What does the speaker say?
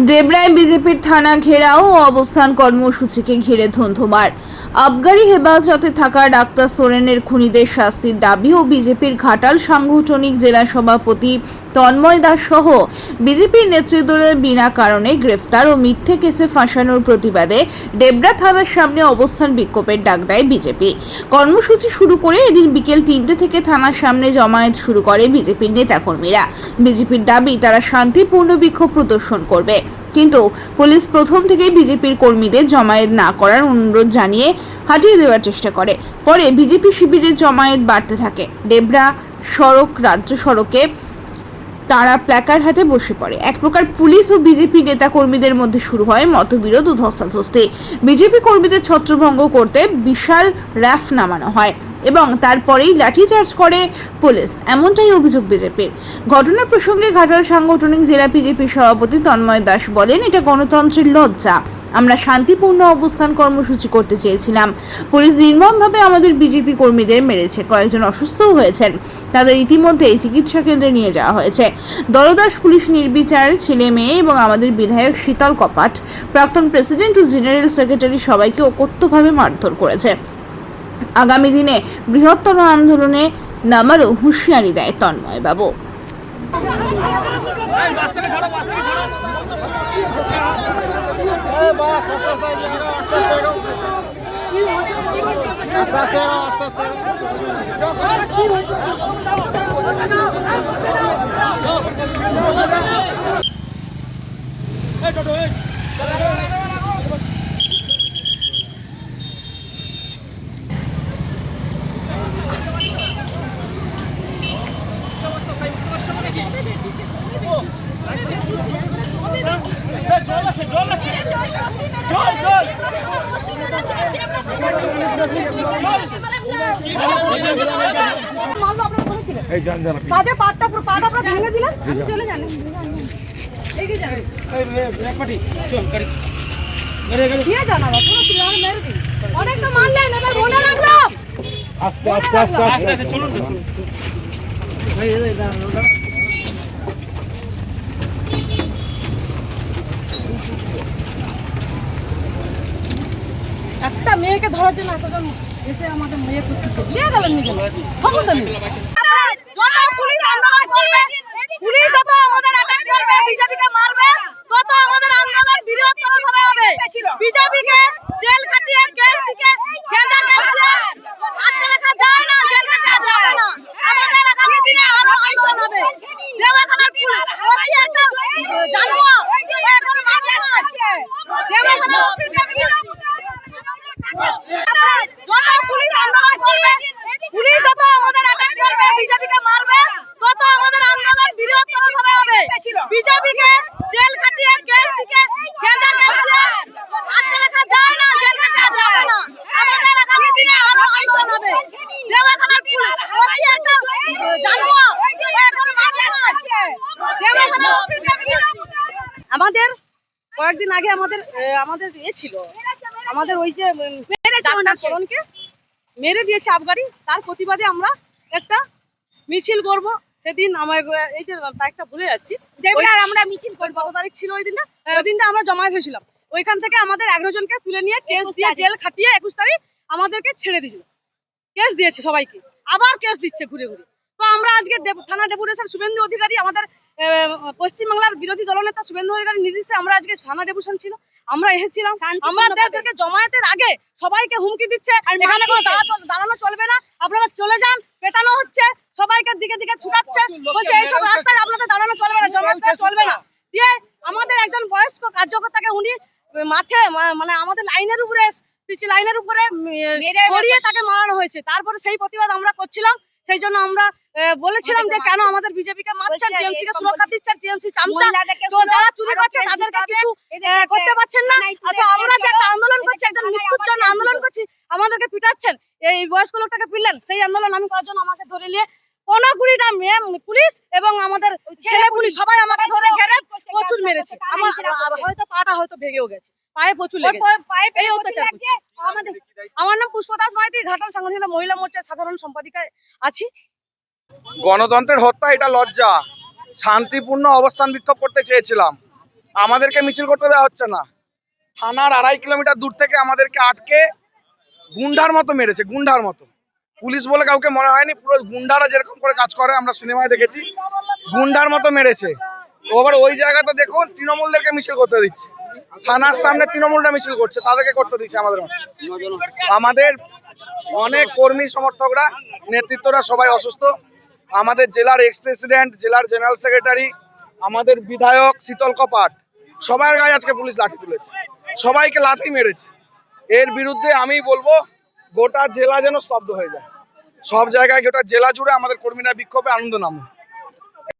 ডেবরায় বিজেপির থানা ঘেরাও ও অবস্থান কর্মসূচিকে ঘিরে ধুন্ধুমার। আবগারি হেফাজতে থাকা ডাক্তার সোরেনের খুনিদের শাস্তির দাবি ও বিজেপির ঘাটাল সাংগঠনিক জেলা সভাপতি তন্ময় দাস সহ বিজেপির নেতৃত্বের বিনা কারণে গ্রেফতার ও মিথ্যে কেসে ফাঁসানোর প্রতিবাদে ডেবরা থানার সামনে অবস্থান বিক্ষোভের ডাক দেয় বিজেপি। কর্মসূচি শুরু করে এদিন বিকেল তিনটে থেকে থানার সামনে জমায়েত শুরু করে বিজেপির নেতাকর্মীরা। বিজেপির দাবি, তারা শান্তিপূর্ণ বিক্ষোভ প্রদর্শন করবে। কিন্তু পুলিশ প্রথম থেকেই বিজেপির কর্মীদের জমায়েত না করার অনুরোধ জানিয়ে হাটিয়ে দেওয়ার চেষ্টা করে। পরে বিজেপি শিবিরের জমায়েত বাড়তে থাকে। ডেবরা সড়ক, রাজ্য সড়কে তারা প্ল্যাকার হাতে বসে পড়ে। এক প্রকার পুলিশ ও বিজেপি নেতা কর্মীদের মধ্যে শুরু হয় মতবিরোধ ও ধস্তাধস্তি। বিজেপি কর্মীদের ছত্রভঙ্গ করতে বিশাল র্যাফ নামানো হয়। এবং তারপরেই লাঠিচার্জ করে পুলিশ। এমনটাই অভিযোগ বিজেপির ঘটনার প্রসঙ্গে ঘাটাল সাংগঠনিক জেলা বিজেপি সভাপতি তন্ময় দাস বলেন, এটা গণতন্ত্রের লজ্জা। আমরা শান্তিপূর্ণ অবস্থান কর্মসূচি করতে চেয়েছিলাম। পুলিশ নির্মমভাবে আমাদের বিজেপি কর্মীদের মেরেছে। কয়েকজন অসুস্থও হয়েছেন। তাদের ইতিমধ্যেই চিকিৎসা কেন্দ্রে নিয়ে যাওয়া হয়েছে। দলদাস পুলিশ নির্বিচার, ছেলে মেয়ে এবং আমাদের বিধায়ক শীতল কপাট, প্রাক্তন প্রেসিডেন্ট ও জেনারেল সেক্রেটারি সবাইকে অকথ্যভাবে মারধর করেছে। আগামী দিনে বৃহত্তর আন্দোলনে নামারও হুঁশিয়ারি দেয় তন্ময় বাবু এই। যান যান আপনি। কাজে পাটটা পুরো পাটা পুরো ভেঙে দিলেন চলে যান এগিয়ে এই, চল, গাড়ি। অনেক তো এবার মনে রাখলাম আস্তে আস্তে আস্তে আস্তে চলুন চলুন। এই, এই, এই, দাঁড়ান, দাঁড়ান। একটা মেয়েকে ধরার জন্য এতজন এসে আমাদের মেয়ে করতে নিয়ে গেলেন নিজে খবর দেন। যত পুলিশ আমাদের করবে, বিজেপিকে মারবে তত আমাদের আন্দোলন বৃহত্তর ভাবে হবে বিজেপিকে জেল কাটিয়ে গ্যাস দিকে গেঁজা গ্যাস দিয়ে আটকে রাখা যায় না জেল কাটা যাবে না আমাদের আগামী দিনে আরও আন্দোলন হবে দেবাখানা বসি একটা জানুয়া এখন মানুষ আছে দেবাখানা বসি যত পুলিশ আন্দোলন করবে পুলিশ যত আমাদের অ্যাটাক করবে বিজেপিকে মারবে তত আমাদের আন্দোলন বৃহত্তর ভাবে হবে বিজেপিকে জেল কাটিয়ে গ্যাস দিকে গেঁজা গ্যাস দিয়ে আটকে রাখা যায় না জেল কাটা যাবে না আমাদের আগামী দিনে আরও হবে একটা আমাদের কয়েকদিন আগে আমাদের আমাদের এ ছিল আমাদের ওই যে উম, মেরে দিয়েছে আবগারি তার প্রতিবাদে আমরা একটা মিছিল করব সেদিন আমার এই যে তারিখটা ভুলে যাচ্ছি আমরা মিছিল কত তারিখ ছিল ওই দিনটা ওই দিনটা আমরা জমায়েত হয়েছিলাম ওইখান থেকে আমাদের এগারো জনকে তুলে নিয়ে কেস দিয়ে জেল খাটিয়ে একুশ তারিখ আমাদেরকে ছেড়ে দিয়েছিল। কেস দিয়েছে সবাইকে। আবার কেস দিচ্ছে ঘুরে ঘুরে। তো আমরা আজকে থানা ডেপুটেশন শুভেন্দু অধিকারী আমাদের পশ্চিমবাংলার বিরোধী দলনেতা শুভেন্দু অধিকারী নির্দেশে আমরা আজকে থানা ডেপুটেশন ছিল। আমরা এসেছিলাম। আমাদেরকে জমায়েতের আগে সবাইকে হুমকি দিচ্ছে। এখানে কোনো দাঁড়ানো চলবে না। আপনারা চলে যান পেটানো হচ্ছে সবাইকে দিকে দিকে ছুটাচ্ছে। বলছে এইসব রাস্তায় আপনাদের দাঁড়ানো চলবে না জমায়েত চলবে না। দিয়ে আমাদের একজন বয়স্ক কার্যকর্তাকে উনি মাঠে মানে আমাদের লাইনের উপরে পিচ লাইনের উপরে তাকে মারানো হয়েছে। তারপরে সেই প্রতিবাদ আমরা করছিলাম। সেই জন্য আমরা বলেছিলাম যে কেন আমাদের বিজেপি কে মারছেন টিএমসি কে সুরক্ষা দিচ্ছেন? টিএমসি চামচা? যারা চুরি করছে তাদেরকে কিছু করতে পারছেন না? আচ্ছা আমরা যে একটা আন্দোলন করছি একজন মৃত্যুর জন্য আন্দোলন করছি আমাদেরকে পিটাচ্ছেন। এই বয়স্ক লোকটাকে পিটলেন। সেই আন্দোলন আমি করার জন্য আমাকে ধরে নিয়ে পনেরো কুড়িটা মেয়ে পুলিশ এবং আমাদের ছেলে পুলিশ সবাই আমাকে ধরে ঘেরে প্রচুর মেরেছে। আমার হয়তো পাটা হয়তো ভেঙেও গেছে। পায়ে প্রচুর লেগেছে। এই অত্যাচার আমাদের আমার নাম পুষ্পদাস মাইতি ঘাটাল সাংগঠনিক মহিলা মোর্চার সাধারণ সম্পাদিকায় আছি। গণতন্ত্রের হত্যা এটা লজ্জা। শান্তিপূর্ণ অবস্থান বিক্ষোভ করতে চেয়েছিলাম। আমাদেরকে মিছিল করতে দেওয়া হচ্ছে না। থানার আড়াই কিলোমিটার দূর থেকে আমাদেরকে আটকে গুন্ডার মতো মেরেছে গুন্ডার মতো। পুলিশ বলে কাউকে মনে হয়নি পুরো গুন্ডারা যেরকম করে কাজ করে আমরা সিনেমায় দেখেছি। গুন্ডার মতো মেরেছে। ওবার ওই জায়গাতে দেখুন তৃণমূলদেরকে মিছিল করতে দিচ্ছে। থানার সামনে তৃণমূলরা মিছিল করছে, তাদেরকে করতে দিচ্ছে আমাদের আমাদের অনেক কর্মী সমর্থকরা, নেতৃত্বরা সবাই অসুস্থ। আমাদের জেলার এক্স প্রেসিডেন্ট জেলার জেনারেল সেক্রেটারি আমাদের বিধায়ক শীতল কপাট, সবার গায়ে আজকে পুলিশ লাঠি তুলেছে। সবাইকে লাঠি মেরেছে। এর বিরুদ্ধে আমি বলব, গোটা জেলা যেন স্তব্ধ হয়ে যায়। সব জায়গায় গোটা জেলা জুড়ে আমাদের কর্মীরা বিক্ষোভে আনন্দ নামে